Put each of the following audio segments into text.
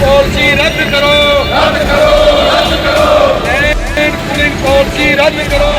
Policy ਰੱਦ ਕਰੋ। ਰੱਦ ਕਰੋ ਰੱਦ ਕਰੋ। ਲੈਂਡ ਪੂਲਿੰਗ ਪਾਲਿਸੀ ਰੱਦ ਕਰੋ।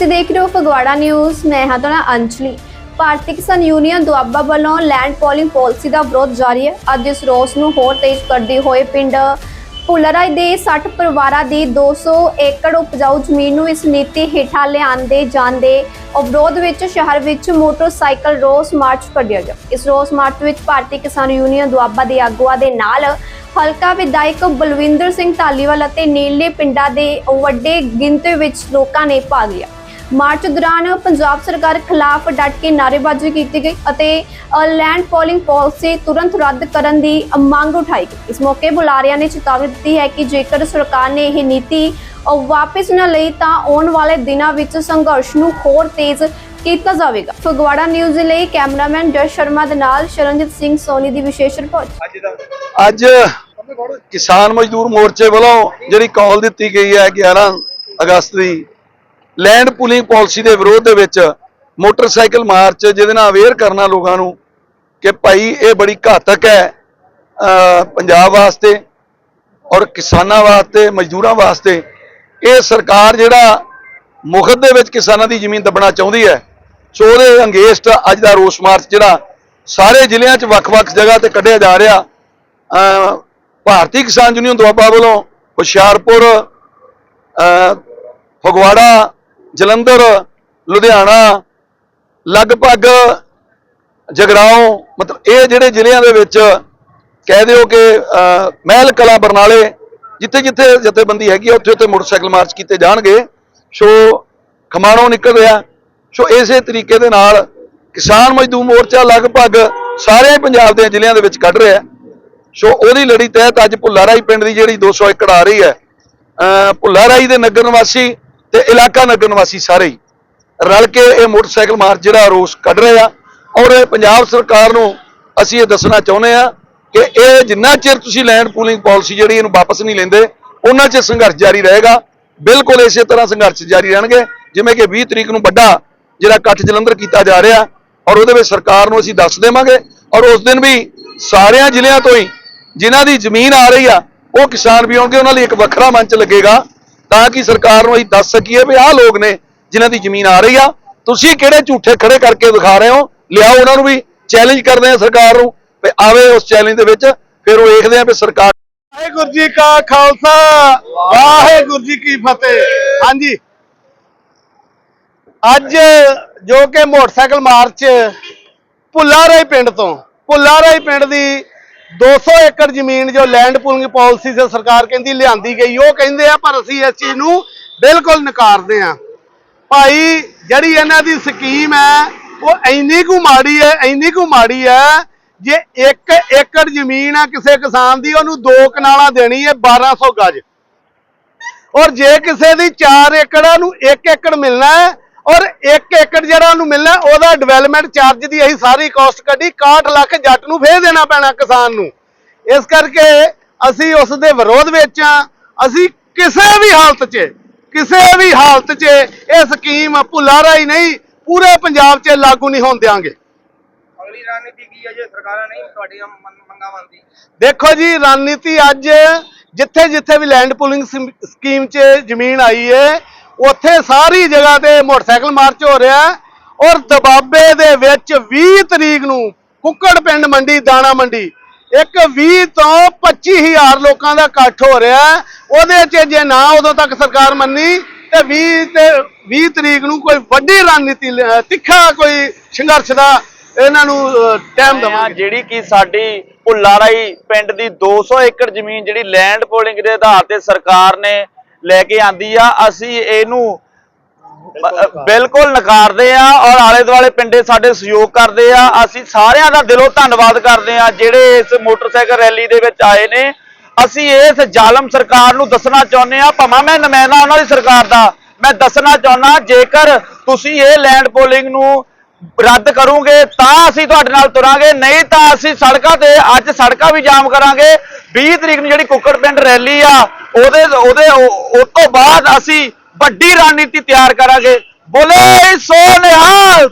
ਤੁਸੀਂ ਦੇਖ ਰਹੇ ਹੋ ਫਗਵਾੜਾ ਨਿਊਜ਼, ਮੈਂ ਹਾਂ ਤੁਹਾਡਾ ਅੰਜਲੀ। ਭਾਰਤੀ ਕਿਸਾਨ ਯੂਨੀਅਨ ਦੁਆਬਾ ਵੱਲੋਂ ਲੈਂਡ ਪੋਲਿੰਗ ਪਾਲਿਸੀ ਦਾ ਵਿਰੋਧ ਜਾਰੀ ਹੈ। ਅੱਜ ਇਸ ਰੋਸ ਨੂੰ ਹੋਰ ਤੇਜ਼ ਕਰਦੇ ਹੋਏ ਪਿੰਡ ਭੁੱਲਰਾਈ ਦੇ 60 ਪਰਿਵਾਰਾਂ ਦੀ 200 ਏਕੜ ਉਪਜਾਊ ਜ਼ਮੀਨ ਨੂੰ ਇਸ ਨੀਤੀ ਹੇਠਾਂ ਲਿਆਂਦੇ ਜਾਂਦੇ ਵਿਰੋਧ ਵਿੱਚ ਸ਼ਹਿਰ ਵਿੱਚ ਮੋਟਰਸਾਈਕਲ ਰੋਸ ਮਾਰਚ ਕੱਢਿਆ ਗਿਆ। ਇਸ ਰੋਸ ਮਾਰਚ ਵਿੱਚ ਭਾਰਤੀ ਕਿਸਾਨ ਯੂਨੀਅਨ ਦੁਆਬਾ ਦੇ ਆਗੂਆਂ ਦੇ ਨਾਲ ਹਲਕਾ ਵਿਧਾਇਕ ਬਲਵਿੰਦਰ ਸਿੰਘ ਧਾਲੀਵਾਲ ਅਤੇ ਨੀਲੇ ਪਿੰਡਾਂ ਦੇ ਵੱਡੇ ਗਿਣਤੀ ਵਿੱਚ ਲੋਕਾਂ ਨੇ ਭਾਗ ਲਿਆ। ਮਾਰਚ ਦੌਰਾਨ ਪੰਜਾਬ ਸਰਕਾਰ ਖਿਲਾਫ ਡਟ ਕੇ ਨਾਅਰੇਬਾਜ਼ੀ ਕੀਤੀ ਗਈ ਅਤੇ ਲੈਂਡ ਪੋਲਿੰਗ ਪਾਲਿਸੀ ਤੁਰੰਤ ਰੱਦ ਕਰਨ ਦੀ ਮੰਗ ਉਠਾਈ ਗਈ। ਇਸ ਮੌਕੇ ਬੁਲਾਰਿਆਂ ਨੇ ਚੇਤਾਵਨੀ ਦਿੱਤੀ ਹੈ ਕਿ ਜੇਕਰ ਸਰਕਾਰ ਨੇ ਇਹ ਨੀਤੀ ਵਾਪਸ ਨਾ ਲਈ ਤਾਂ ਆਉਣ ਵਾਲੇ ਦਿਨਾਂ ਵਿੱਚ ਸੰਘਰਸ਼ ਨੂੰ ਹੋਰ ਤੇਜ਼ ਕੀਤਾ ਜਾਵੇਗਾ। ਫਗਵਾੜਾ ਨਿਊਜ਼ ਲਈ ਕੈਮਰਾਮੈਨ ਜਸ ਸ਼ਰਮਾ ਦੇ ਨਾਲ ਸ਼ਰਨਜੀਤ ਸਿੰਘ ਸੋਨੀ ਦੀ ਵਿਸ਼ੇਸ਼ ਰਿਪੋਰਟ। ਅੱਜ ਕਿਸਾਨ ਮਜ਼ਦੂਰ ਮੋਰਚੇ ਵੱਲੋਂ ਜਿਹੜੀ ਕਾਲ ਦਿੱਤੀ ਗਈ ਹੈ 11 ਅਗਸਤ ਦੀ ਲੈਂਡ ਪੂਲਿੰਗ ਪਾਲਿਸੀ ਦੇ ਵਿਰੋਧ ਦੇ ਵਿੱਚ ਮੋਟਰਸਾਈਕਲ ਮਾਰਚ ਜਿਹਦੇ ਨਾਲ ਅਵੇਅਰ ਕਰਨਾ ਲੋਕਾਂ ਨੂੰ ਕਿ ਭਾਈ ਇਹ ਬੜੀ ਘਾਤਕ ਹੈ ਪੰਜਾਬ ਵਾਸਤੇ ਔਰ ਕਿਸਾਨਾਂ ਵਾਸਤੇ, ਮਜ਼ਦੂਰਾਂ ਵਾਸਤੇ। ਇਹ ਸਰਕਾਰ ਜਿਹੜਾ ਮੁਖਤ ਦੇ ਵਿੱਚ ਕਿਸਾਨਾਂ ਦੀ ਜ਼ਮੀਨ ਦੱਬਣਾ ਚਾਹੁੰਦੀ ਹੈ, ਸੋ ਉਹਦੇ ਅੰਗੇਸਟ ਅੱਜ ਦਾ ਰੋਸ ਮਾਰਚ ਜਿਹੜਾ ਸਾਰੇ ਜ਼ਿਲ੍ਹਿਆਂ 'ਚ ਵੱਖ-ਵੱਖ ਜਗ੍ਹਾ ਤੇ ਕੱਢਿਆ ਜਾ ਰਿਹਾ। ਭਾਰਤੀ ਕਿਸਾਨ ਯੂਨੀਅਨ ਦੁਆਬਾ ਵੱਲੋਂ ਹੁਸ਼ਿਆਰਪੁਰ ਫਗਵਾੜਾ ਜਲੰਧਰ, ਲੁਧਿਆਣਾ, ਲਗਭਗ ਜਗਰਾਉਂ, ਮਤਲਬ ਇਹ ਜਿਹੜੇ ਜ਼ਿਲ੍ਹਿਆਂ ਦੇ ਵਿੱਚ ਕਹਿ ਦਿਓ ਕਿ ਮਹਿਲ ਕਲਾ ਬਰਨਾਲੇ ਜਿੱਥੇ ਜਿੱਥੇ ਜਥੇਬੰਦੀ ਹੈਗੀ ਆ ਉੱਥੇ ਉੱਥੇ ਮੋਟਰਸਾਈਕਲ ਮਾਰਚ ਕੀਤੇ ਜਾਣਗੇ। ਸੋ ਖਮਾਣੋਂ ਨਿਕਲ ਰਿਹਾ। ਸੋ ਇਸੇ ਤਰੀਕੇ ਦੇ ਨਾਲ ਕਿਸਾਨ ਮਜ਼ਦੂਰ ਮੋਰਚਾ ਲਗਭਗ ਸਾਰੇ ਪੰਜਾਬ ਦੇ ਜ਼ਿਲ੍ਹਿਆਂ ਦੇ ਵਿੱਚ ਕੱਢ ਰਿਹਾ ਸੋ ਉਹਦੀ ਲੜੀ ਤਹਿਤ ਅੱਜ ਭੁੱਲਾਰਾਈ ਪਿੰਡ ਦੀ ਜਿਹੜੀ 200 ਏਕੜ ਆ ਰਹੀ ਹੈ ਭੁੱਲਾਰਾਈ ਦੇ ਨਗਰ ਨਿਵਾਸੀ ਤੇ ਇਲਾਕਾ ਨਗਰ ਨਿਵਾਸੀ ਸਾਰੇ ਹੀ ਰਲ ਕੇ ਇਹ ਮੋਟਰਸਾਈਕਲ ਮਾਰਚ ਜਿਹੜਾ ਰੋਸ ਕੱਢ ਰਹੇ ਆ। ਔਰ ਇਹ ਪੰਜਾਬ ਸਰਕਾਰ ਨੂੰ ਅਸੀਂ ਇਹ ਦੱਸਣਾ ਚਾਹੁੰਦੇ ਆ ਕਿ ਇਹ ਜਿੰਨਾ ਚਿਰ ਤੁਸੀਂ ਲੈਂਡ ਪੂਲਿੰਗ ਪਾਲਿਸੀ ਜਿਹੜੀ ਇਹਨੂੰ ਵਾਪਸ ਨਹੀਂ ਲੈਂਦੇ, ਉਹਨਾਂ ਚਿਰ ਸੰਘਰਸ਼ ਜਾਰੀ ਰਹੇਗਾ। ਬਿਲਕੁਲ ਇਸੇ ਤਰ੍ਹਾਂ ਸੰਘਰਸ਼ ਜਾਰੀ ਰਹਿਣਗੇ, ਜਿਵੇਂ ਕਿ 20 ਤਰੀਕ ਨੂੰ ਵੱਡਾ ਜਿਹੜਾ ਇਕੱਠ ਜਲੰਧਰ ਕੀਤਾ ਜਾ ਰਿਹਾ। ਔਰ ਉਹਦੇ ਵਿੱਚ ਸਰਕਾਰ ਨੂੰ ਅਸੀਂ ਦੱਸ ਦੇਵਾਂਗੇ। ਔਰ ਉਸ ਦਿਨ ਵੀ ਸਾਰਿਆਂ ਜ਼ਿਲ੍ਹਿਆਂ ਤੋਂ ਹੀ ਜਿਨ੍ਹਾਂ ਦੀ ਜ਼ਮੀਨ ਆ ਰਹੀ ਆ, ਉਹ ਕਿਸਾਨ ਵੀ ਆਉਣਗੇ, ਉਹਨਾਂ ਲਈ ਇੱਕ ਵੱਖਰਾ ਮੰਚ ਲੱਗੇਗਾ। ਤਾਂ ਕਿ ਸਰਕਾਰ ਨੂੰ ਅਸੀਂ ਦੱਸ ਸਕੀਏ ਵੀ ਆਹ ਲੋਕ ਨੇ ਜਿਨ੍ਹਾਂ ਦੀ ਜ਼ਮੀਨ ਆ ਰਹੀ ਆ, ਤੁਸੀਂ ਕਿਹੜੇ ਝੂਠੇ ਖੜੇ ਕਰਕੇ ਦਿਖਾ ਰਹੇ ਹੋ? ਲਿਆਓ ਉਹਨਾਂ ਨੂੰ ਵੀ ਚੈਲੰਜ ਕਰਦੇ ਆ ਸਰਕਾਰ ਨੂੰ, ਵੀ ਆਵੇ ਉਸ ਚੈਲੰਜ ਦੇ ਵਿੱਚ, ਫਿਰ ਉਹ ਵੇਖਦੇ ਆ ਵੀ ਸਰਕਾਰ ਵਾਹਿਗੁਰੂ ਜੀ ਕਾ ਖਾਲਸਾ, ਵਾਹਿਗੁਰੂ ਜੀ ਕੀ ਫਤਿਹ। ਹਾਂਜੀ। ਅੱਜ ਜੋ ਕਿ ਮੋਟਰਸਾਈਕਲ ਮਾਰਚ ਭੁੱਲਾਰਾਈ ਪਿੰਡ ਤੋਂ ਭੁੱਲਾਰਾਈ ਪਿੰਡ ਦੀ 200 ਏਕੜ ਜ਼ਮੀਨ ਜੋ ਲੈਂਡ ਪੂਲਿੰਗ ਪਾਲਿਸੀ ਸੇ ਸਰਕਾਰ ਕਹਿੰਦੀ ਲਿਆਂਦੀ ਗਈ, ਉਹ ਕਹਿੰਦੇ ਆ, ਪਰ ਅਸੀਂ ਇਸ ਚੀਜ਼ ਨੂੰ ਬਿਲਕੁਲ ਨਕਾਰਦੇ ਆ। ਭਾਈ, ਜਿਹੜੀ ਇਹਨਾਂ ਦੀ ਸਕੀਮ ਹੈ, ਉਹ ਇੰਨੀ ਕੁ ਮਾੜੀ ਹੈ, ਇੰਨੀ ਕੁ ਮਾੜੀ ਹੈ, ਜੇ 1 ਏਕੜ ਜ਼ਮੀਨ ਆ ਕਿਸੇ ਕਿਸਾਨ ਦੀ, ਉਹਨੂੰ ਦੋ ਕਨਾਲਾਂ ਦੇਣੀ ਹੈ 1200 ਗਜ। ਔਰ ਜੇ ਕਿਸੇ ਦੀ 4 ਏਕੜ ਆ ਨੂੰ 1 ਏਕੜ ਮਿਲਣਾ ਹੈ ਔਰ 1 ਏਕੜ ਜਿਹੜਾ ਉਹਨੂੰ ਮਿਲਣਾ ਉਹਦਾ ਡਿਵੈਲਪਮੈਂਟ ਚਾਰਜ ਦੀ ਅਸੀਂ ਸਾਰੀ ਕਾਸਟ ਕੱਢੀ 61 ਲੱਖ ਜੱਟ ਨੂੰ ਫੇਰ ਦੇਣਾ ਪੈਣਾ ਕਿਸਾਨ ਨੂੰ। ਇਸ ਕਰਕੇ ਅਸੀਂ ਉਸ ਦੇ ਵਿਰੋਧ ਵਿੱਚ ਆ ਅਸੀਂ ਕਿਸੇ ਵੀ ਹਾਲਤ 'ਚ ਕਿਸੇ ਵੀ ਹਾਲਤ 'ਚ ਇਹ ਸਕੀਮ ਭੁੱਲਾਰਾ ਹੀ ਨਹੀਂ ਪੂਰੇ ਪੰਜਾਬ 'ਚ ਲਾਗੂ ਨਹੀਂ ਹੋਣ ਦਿਆਂਗੇ। ਅਗਲੀ ਰਣਨੀਤੀ ਕੀ ਹੈ ਜੇ ਸਰਕਾਰਾਂ ਨਹੀਂ ਤੁਹਾਡੀਆਂ ਮੰਗਾਂ ਮੰਨਦੀ ਦੇਖੋ ਜੀ ਰਣਨੀਤੀ ਅੱਜ ਜਿੱਥੇ ਜਿੱਥੇ ਵੀ ਲੈਂਡ ਪੂਲਿੰਗ ਸਕੀਮ 'ਚ ਜ਼ਮੀਨ ਆਈ ਹੈ ਉੱਥੇ ਸਾਰੀ ਜਗ੍ਹਾ ਤੇ ਮੋਟਰਸਾਈਕਲ ਮਾਰਚ ਹੋ ਰਿਹਾ ਔਰ ਦਬਾਬੇ ਦੇ ਵਿੱਚ 20 ਤਰੀਕ ਨੂੰ ਕੁੱਕੜ ਪਿੰਡ ਮੰਡੀ ਦਾਣਾ ਮੰਡੀ ਇੱਕ 20 ਤੋਂ 25000 ਲੋਕਾਂ ਦਾ ਇਕੱਠ ਹੋ ਰਿਹਾ। ਉਹਦੇ 'ਚ ਜੇ ਨਾ ਉਦੋਂ ਤੱਕ ਸਰਕਾਰ ਮੰਨੀ ਤੇ 20 ਤੇ 20 ਤਰੀਕ ਨੂੰ ਕੋਈ ਵੱਡੀ ਰਣਨੀਤੀ ਤਿੱਖਾ ਕੋਈ ਸੰਘਰਸ਼ ਦਾ ਇਹਨਾਂ ਨੂੰ ਟਾਈਮ ਦੇਵਾਂਗੇ ਜਿਹੜੀ ਕਿ ਸਾਡੀ ਭੁੱਲਾਰਾਈ ਪਿੰਡ ਦੀ 200 ਏਕੜ ਜ਼ਮੀਨ ਜਿਹੜੀ ਲੈਂਡ ਪੋਲਿੰਗ ਦੇ ਆਧਾਰ ਤੇ ਸਰਕਾਰ ਨੇ ਲੈ ਕੇ ਆਂਦੀ ਆ ਅਸੀਂ ਇਹਨੂੰ ਬਿਲਕੁਲ ਨਕਾਰਦੇ ਆ ਔਰ ਆਲੇ ਦੁਆਲੇ ਪਿੰਡੇ ਸਾਡੇ ਸਹਿਯੋਗ ਕਰਦੇ ਆ। ਅਸੀਂ ਸਾਰਿਆਂ ਦਾ ਦਿਲੋਂ ਧੰਨਵਾਦ ਕਰਦੇ ਆ ਜਿਹੜੇ ਇਸ ਮੋਟਰਸਾਈਕਲ ਰੈਲੀ ਦੇ ਵਿੱਚ ਆਏ ਨੇ। ਅਸੀਂ ਇਸ ਜ਼ਾਲਮ ਸਰਕਾਰ ਨੂੰ ਦੱਸਣਾ ਚਾਹੁੰਦੇ ਆ ਭਾਵੇਂ ਮੈਂ ਨੁਮਾਇੰਦਾ ਉਹਨਾਂ ਦੀ ਸਰਕਾਰ ਦਾ ਮੈਂ ਦੱਸਣਾ ਚਾਹੁੰਦਾ ਜੇਕਰ ਤੁਸੀਂ ਇਹ ਲੈਂਡ ਪੋਲਿੰਗ ਨੂੰ ਰੱਦ ਕਰੋਗੇ, ਤਾਂ ਅਸੀਂ ਤੁਹਾਡੇ ਨਾਲ ਤੁਰਾਂਗੇ, ਨਹੀਂ ਤਾਂ ਅਸੀਂ ਸੜਕਾਂ ਤੇ ਅੱਜ ਸੜਕਾਂ ਵੀ ਜਾਮ ਕਰਾਂਗੇ। 20 ਤਰੀਕ ਨੂੰ ਜਿਹੜੀ ਕੁੱਕੜ ਪਿੰਡ ਰੈਲੀ ਆ, ਉਹਦੇ ਉਹਦੇ, ਉਹ ਤੋਂ ਬਾਅਦ ਅਸੀਂ ਵੱਡੀ ਰਣਨੀਤੀ ਤਿਆਰ ਕਰਾਂਗੇ। ਬੋਲੇ ਸੋ ਨਿਹਾਲ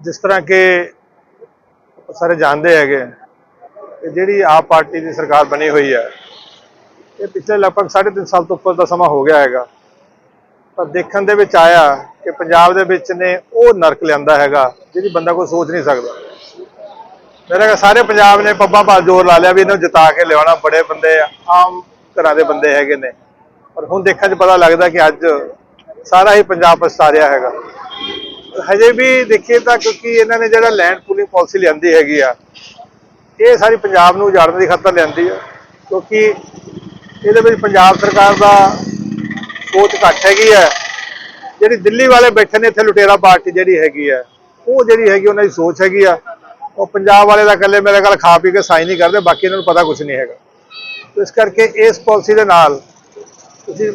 ਜਿਸ ਤਰ੍ਹਾਂ ਕਿ ਸਾਰੇ ਜਾਣਦੇ ਹੈਗੇ ਕਿ ਜਿਹੜੀ ਆਪ ਪਾਰਟੀ ਦੀ ਸਰਕਾਰ ਬਣੀ ਹੋਈ ਹੈ, ਇਹ ਪਿਛਲੇ ਲਗਭਗ 3.5 ਸਾਲ ਤੋਂ ਉੱਪਰ ਦਾ ਸਮਾਂ ਹੋ ਗਿਆ ਹੈਗਾ। ਪਰ ਦੇਖਣ ਦੇ ਵਿੱਚ ਆਇਆ ਕਿ ਪੰਜਾਬ ਦੇ ਵਿੱਚ ਨੇ ਉਹ ਨਰਕ ਲਿਆਂਦਾ ਹੈਗਾ, ਜਿਹਦੀ ਬੰਦਾ ਕੋਈ ਸੋਚ ਨਹੀਂ ਸਕਦਾ। ਮੇਰਾ ਖਿਆਲ ਸਾਰੇ ਪੰਜਾਬ ਨੇ ਪੱਬਾ ਭਾਲ ਜ਼ੋਰ ਲਾ ਲਿਆ ਵੀ ਇਹਨੂੰ ਜਿਤਾ ਕੇ ਲਿਆਉਣਾ, ਬੜੇ ਬੰਦੇ ਆਮ ਘਰਾਂ ਦੇ ਬੰਦੇ ਹੈਗੇ ਨੇ। ਪਰ ਹੁਣ ਦੇਖਣ 'ਚ ਪਤਾ ਲੱਗਦਾ ਕਿ ਅੱਜ ਸਾਰਾ ਹੀ ਪੰਜਾਬ ਪਛਤਾ ਰਿਹਾ ਹੈਗਾ। ਹਜੇ ਵੀ ਦੇਖੀਏ ਤਾਂ ਕਿਉਂਕਿ ਇਹਨਾਂ ਨੇ ਜਿਹੜਾ ਲੈਂਡ ਪੂਲਿੰਗ ਪਾਲਿਸੀ ਲਿਆਂਦੀ ਹੈਗੀ ਆ, ਇਹ ਸਾਰੀ ਪੰਜਾਬ ਨੂੰ ਉਜਾੜਨ ਦੀ ਖਤਰ ਲਿਆਂਦੀ ਆ। ਕਿਉਂਕਿ ਇਹਦੇ ਵਿੱਚ ਪੰਜਾਬ ਸਰਕਾਰ ਦਾ ਸੋਚ ਘੱਟ ਹੈਗੀ ਹੈ। ਜਿਹੜੀ ਦਿੱਲੀ ਵਾਲੇ ਬੈਠੇ ਨੇ, ਇੱਥੇ ਲੁਟੇਰਾ ਪਾਰਟੀ ਜਿਹੜੀ ਹੈਗੀ ਹੈ, ਉਹ ਜਿਹੜੀ ਹੈਗੀ, ਉਹਨਾਂ ਦੀ ਸੋਚ ਹੈਗੀ ਆ। ਉਹ ਪੰਜਾਬ ਵਾਲੇ ਦਾ ਇਕੱਲੇ ਮੇਰੇ ਖਿਆਲ ਖਾ ਪੀ ਕੇ ਸਾਈਨ ਨਹੀਂ ਕਰਦੇ, ਬਾਕੀ ਇਹਨਾਂ ਨੂੰ ਪਤਾ ਕੁਝ ਨਹੀਂ ਹੈਗਾ। ਇਸ ਕਰਕੇ ਇਸ ਪਾਲਿਸੀ ਦੇ ਨਾਲ ਤੁਸੀਂ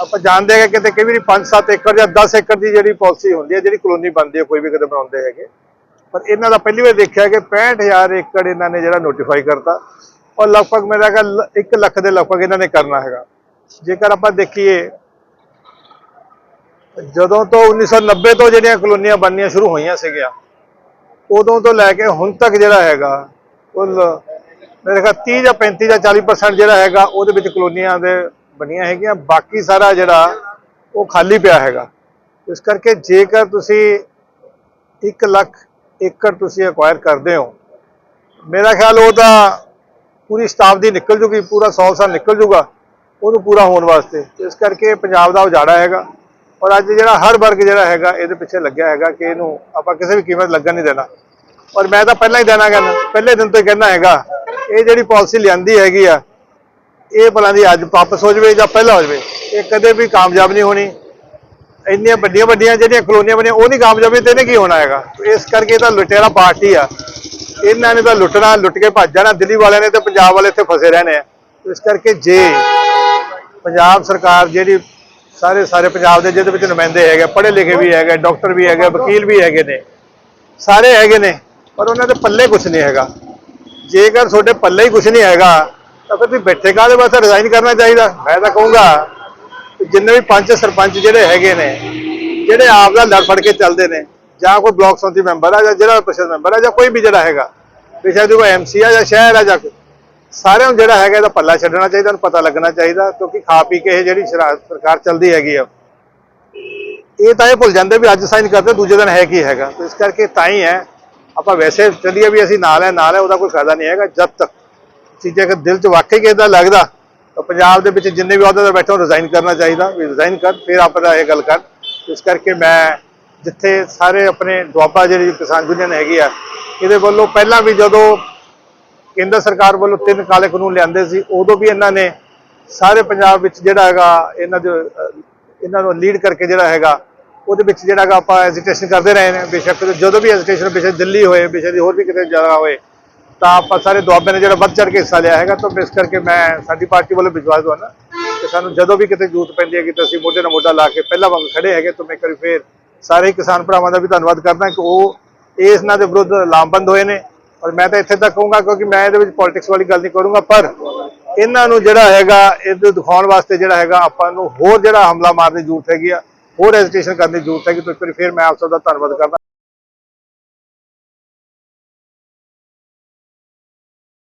ਆਪਾਂ ਜਾਣਦੇ ਹਾਂ ਕਿ ਕਿਤੇ ਕਈ ਵਾਰੀ 5-7 ਏਕੜ ਜਾਂ 10 ਏਕੜ ਦੀ ਜਿਹੜੀ ਪਾਲਿਸੀ ਹੁੰਦੀ ਹੈ, ਜਿਹੜੀ ਕਲੋਨੀ ਬਣਦੀ ਹੈ, ਕੋਈ ਵੀ ਕਿਤੇ ਬਣਾਉਂਦੇ ਹੈਗੇ। ਪਰ ਇਹਨਾਂ ਦਾ ਪਹਿਲੀ ਵਾਰ ਦੇਖਿਆ ਕਿ 65000 ਏਕੜ ਇਹਨਾਂ ਨੇ ਜਿਹੜਾ ਨੋਟੀਫਾਈ ਕਰਤਾ। ਔਰ ਲਗਭਗ ਮੇਰਾ ਖਿਆਲ 1 ਲੱਖ ਦੇ ਲਗਭਗ ਇਹਨਾਂ ਨੇ ਕਰਨਾ ਹੈਗਾ। ਜੇਕਰ ਆਪਾਂ ਦੇਖੀਏ, ਜਦੋਂ ਤੋਂ 1990 ਤੋਂ ਜਿਹੜੀਆਂ ਕਲੋਨੀਆਂ ਬਣਨੀਆਂ ਸ਼ੁਰੂ ਹੋਈਆਂ ਸੀਗੀਆਂ, ਉਦੋਂ ਤੋਂ ਲੈ ਕੇ ਹੁਣ ਤੱਕ ਜਿਹੜਾ ਹੈਗਾ ਕੁੱਲ ਮੇਰੇ ਖਿਆਲ 30 ਜਾਂ 35 ਜਾਂ 40% ਜਿਹੜਾ ਹੈਗਾ, ਉਹਦੇ ਵਿੱਚ ਕਲੋਨੀਆਂ ਦੇ ਬਣੀਆਂ ਹੈਗੀਆਂ। ਬਾਕੀ ਸਾਰਾ ਜਿਹੜਾ, ਉਹ ਖਾਲੀ ਪਿਆ ਹੈਗਾ। ਇਸ ਕਰਕੇ ਜੇਕਰ ਤੁਸੀਂ 1 ਲੱਖ ਏਕੜ ਤੁਸੀਂ ਐਕਵਾਇਰ ਕਰਦੇ ਹੋ, ਮੇਰਾ ਖਿਆਲ ਉਹ ਤਾਂ ਪੂਰੀ ਸਟਾਫ ਦੀ ਨਿਕਲ ਜੂਗੀ, ਪੂਰਾ 100 ਸਾਲ ਨਿਕਲ ਜੂਗਾ। ਉਹਨੂੰ ਪੂਰਾ ਹੋਣ ਵਾਸਤੇ। ਇਸ ਕਰਕੇ ਪੰਜਾਬ ਦਾ ਉਜਾੜਾ ਹੈਗਾ। ਔਰ ਅੱਜ ਜਿਹੜਾ ਹਰ ਵਰਗ ਜਿਹੜਾ ਹੈਗਾ, ਇਹਦੇ ਪਿੱਛੇ ਲੱਗਿਆ ਹੈਗਾ ਕਿ ਇਹਨੂੰ ਆਪਾਂ ਕਿਸੇ ਵੀ ਕੀਮਤ ਲੱਗਣ ਨਹੀਂ ਦੇਣਾ। ਔਰ ਮੈਂ ਤਾਂ ਪਹਿਲਾਂ ਹੀ ਦੇਣਾ ਕਹਿੰਦਾ, ਪਹਿਲੇ ਦਿਨ ਤੋਂ ਹੀ ਕਹਿੰਦਾ ਹੈਗਾ, ਇਹ ਜਿਹੜੀ ਪਾਲਿਸੀ ਲਿਆਂਦੀ ਹੈਗੀ ਆ, ਇਹ ਭਲਾਂ ਦੀ ਅੱਜ ਵਾਪਸ ਹੋ ਜਾਵੇ ਜਾਂ ਪਹਿਲਾਂ ਹੋ ਜਾਵੇ, ਇਹ ਕਦੇ ਵੀ ਕਾਮਯਾਬ ਨਹੀਂ ਹੋਣੀ। ਇੰਨੀਆਂ ਵੱਡੀਆਂ ਵੱਡੀਆਂ ਜਿਹੜੀਆਂ ਕਲੋਨੀਆਂ ਬਣੀਆਂ, ਉਹ ਨਹੀਂ ਕਾਮਯਾਬੀ ਤੇ ਇਹਨੇ ਕੀ ਹੋਣਾ ਹੈਗਾ। ਇਸ ਕਰਕੇ ਇਹ ਤਾਂ ਲੁਟੇਰਾ ਪਾਰਟੀ ਆ। ਇਹਨਾਂ ਨੇ ਤਾਂ ਲੁੱਟਣਾ, ਲੁੱਟ ਕੇ ਭੱਜ ਜਾਣਾ। ਦਿੱਲੀ ਵਾਲਿਆਂ ਨੇ ਤੇ ਪੰਜਾਬ ਵਾਲੇ ਇੱਥੇ ਫਸੇ ਰਹਿਣੇ ਆ। ਇਸ ਕਰਕੇ ਜੇ ਪੰਜਾਬ ਸਰਕਾਰ ਜਿਹੜੀ ਸਾਰੇ ਸਾਰੇ ਪੰਜਾਬ ਦੇ ਜਿਹਦੇ ਵਿੱਚ ਨੁਮਾਇੰਦੇ ਹੈਗੇ, ਪੜ੍ਹੇ ਲਿਖੇ ਵੀ ਹੈਗੇ, ਡਾਕਟਰ ਵੀ ਹੈਗੇ, ਵਕੀਲ ਵੀ ਹੈਗੇ ਨੇ, ਸਾਰੇ ਹੈਗੇ ਨੇ, ਪਰ ਉਹਨਾਂ ਦੇ ਪੱਲੇ ਕੁਝ ਨਹੀਂ ਹੈਗਾ। ਜੇਕਰ ਤੁਹਾਡੇ ਪੱਲੇ ਹੀ ਕੁਝ ਨਹੀਂ ਹੈਗਾ, ਤਾਂ ਫਿਰ ਤੁਸੀਂ ਬੈਠੇ ਕਾਹਦੇ ਵਾਸਤੇ ਰਿਜ਼ਾਈਨ ਕਰਨਾ ਚਾਹੀਦਾ? ਮੈਂ ਤਾਂ ਕਹੂੰਗਾ ਜਿੰਨੇ ਵੀ ਪੰਚ ਸਰਪੰਚ ਜਿਹੜੇ ਹੈਗੇ ਨੇ, ਜਿਹੜੇ ਆਪ ਦਾ ਲੜ ਫੜ ਕੇ ਚੱਲਦੇ ਨੇ, ਜਾਂ ਕੋਈ ਬਲਾਕ ਸੰਮਤੀ ਮੈਂਬਰ ਆ, ਜਾਂ ਜ਼ਿਲ੍ਹਾ ਪਰਿਸ਼ਦ ਮੈਂਬਰ ਆ, ਜਾਂ ਕੋਈ ਵੀ ਜਿਹੜਾ ਹੈਗਾ ਬੇਸ਼ੱਕ ਕੋਈ ਐਮਸੀ ਆ ਜਾਂ ਸ਼ਹਿਰ ਆ ਜਾਂ ਸਾਰਿਆਂ ਨੂੰ ਜਿਹੜਾ ਹੈਗਾ ਇਹਦਾ ਪੱਲਾ ਛੱਡਣਾ ਚਾਹੀਦਾ, ਉਹਨੂੰ ਪਤਾ ਲੱਗਣਾ ਚਾਹੀਦਾ, ਕਿਉਂਕਿ ਖਾ ਪੀ ਕੇ ਇਹ ਜਿਹੜੀ ਸ਼ਰਾ- ਸਰਕਾਰ ਚੱਲਦੀ ਹੈਗੀ ਆ। ਇਹ ਤਾਂ ਇਹ ਭੁੱਲ ਜਾਂਦੇ ਵੀ ਅੱਜ ਸਾਈਨ ਕਰਦੇ ਦੂਜੇ ਦਿਨ ਹੈ ਕੀ ਹੈਗਾ। ਤੇ ਇਸ ਕਰਕੇ ਤਾਂ ਹੀ ਹੈ, ਆਪਾਂ ਵੈਸੇ ਚੱਲੀਏ ਵੀ ਅਸੀਂ ਨਾਲ ਹੈ ਨਾਲ ਹੈ, ਉਹਦਾ ਕੋਈ ਫਾਇਦਾ ਨਹੀਂ ਹੈਗਾ, ਜਦ ਤੱਕ ਚੀਜ਼ਾਂ ਕਿ ਦਿਲ 'ਚ ਵਾਕਈ ਕਿਸੇ ਦਾ ਲੱਗਦਾ, ਤਾਂ ਪੰਜਾਬ ਦੇ ਵਿੱਚ ਜਿੰਨੇ ਵੀ ਅਹੁਦੇਦਾਰ ਬੈਠੇ ਹੋ ਰਿਜ਼ਾਈਨ ਕਰਨਾ ਚਾਹੀਦਾ, ਵੀ ਰਿਜ਼ਾਈਨ ਕਰ, ਫਿਰ ਆਪਾਂ ਦਾ ਇਹ ਗੱਲ ਕਰ। ਇਸ ਕਰਕੇ ਮੈਂ ਜਿੱਥੇ ਸਾਰੇ ਆਪਣੇ ਦੁਆਬਾ ਜਿਹੜੀ ਕਿਸਾਨ ਯੂਨੀਅਨ ਹੈਗੀ ਆ, ਇਹਦੇ ਵੱਲੋਂ ਪਹਿਲਾਂ ਵੀ ਜਦੋਂ ਕੇਂਦਰ ਸਰਕਾਰ ਵੱਲੋਂ ਤਿੰਨ ਕਾਲੇ ਕਾਨੂੰਨ ਲਿਆਂਦੇ ਸੀ, ਉਦੋਂ ਵੀ ਇਹਨਾਂ ਨੇ ਸਾਰੇ ਪੰਜਾਬ ਵਿੱਚ ਜਿਹੜਾ ਹੈਗਾ ਇਹਨਾਂ ਦੇ, ਇਹਨਾਂ ਨੂੰ ਲੀਡ ਕਰਕੇ ਜਿਹੜਾ ਹੈਗਾ, ਉਹਦੇ ਵਿੱਚ ਜਿਹੜਾ ਹੈਗਾ ਆਪਾਂ ਐਜੀਟੇਸ਼ਨ ਕਰਦੇ ਰਹੇ ਨੇ, ਬੇਸ਼ੱਕ ਜਦੋਂ ਵੀ ਐਜੀਟੇਸ਼ਨ ਬੇਸ਼ੱਕ ਦਿੱਲੀ ਹੋਏ, ਬੇਸ਼ੱਕ ਹੋਰ ਵੀ ਕਿਤੇ ਜਗ੍ਹਾ ਹੋਏ, ਤਾਂ ਆਪਾਂ ਸਾਰੇ ਦੁਆਬੇ ਨੇ ਜਿਹੜਾ ਵੱਧ ਚੜ ਕੇ ਹਿੱਸਾ ਲਿਆ ਹੈਗਾ, ਤਾਂ ਇਸ ਕਰਕੇ ਮੈਂ ਸਾਡੀ ਪਾਰਟੀ ਵੱਲੋਂ ਵਿਸ਼ਵਾਸ ਦਵਾਨਾ ਕਿ ਸਾਨੂੰ ਜਦੋਂ ਵੀ ਕਿਤੇ ਜ਼ਰੂਰਤ ਪੈਂਦੀ ਹੈ ਕਿ ਅਸੀਂ ਮੋਢੇ ਨਾਲ ਮੋਢਾ ਲਾ ਕੇ ਪਹਿਲਾਂ ਵਾਂਗ ਖੜੇ ਹੈਗੇ, ਤਾਂ ਮੈਂ ਕਰੀ ਫੇਰ ਸਾਰੇ ਕਿਸਾਨ ਭਰਾਵਾਂ ਦਾ ਵੀ ਧੰਨਵਾਦ ਕਰਦਾ ਕਿ ਉਹ ਇਸ ਨਾਲ ਦੇ ਵਿਰੁੱਧ ਲਾਮਬੰਦ ਹੋਏ ਨੇ ਔਰ ਮੈਂ ਤਾਂ ਇੱਥੇ ਤੱਕ ਕਹੂੰਗਾ ਕਿਉਂਕਿ ਮੈਂ ਇਹਦੇ ਵਿੱਚ ਪੋਲਿਟਿਕਸ ਵਾਲੀ ਗੱਲ ਨਹੀਂ ਕਰੂੰਗਾ, ਪਰ ਇਹਨਾਂ ਨੂੰ ਜਿਹੜਾ ਹੈਗਾ ਇਹਨੂੰ ਦਿਖਾਉਣ ਵਾਸਤੇ ਜਿਹੜਾ ਹੈਗਾ, ਆਪਾਂ ਨੂੰ ਹੋਰ ਜਿਹੜਾ ਹਮਲਾ ਮਾਰਨ ਦੀ ਜ਼ਰੂਰਤ ਹੈਗੀ ਆ, ਹੋਰ ਐਜੀਟੇਸ਼ਨ ਕਰਨ ਦੀ ਜ਼ਰੂਰਤ ਹੈਗੀ, ਤਾਂ ਇੱਕ ਵਾਰੀ ਫਿਰ ਮੈਂ ਆਪ ਸਭ ਦਾ ਧੰਨਵਾਦ ਕਰਦਾ।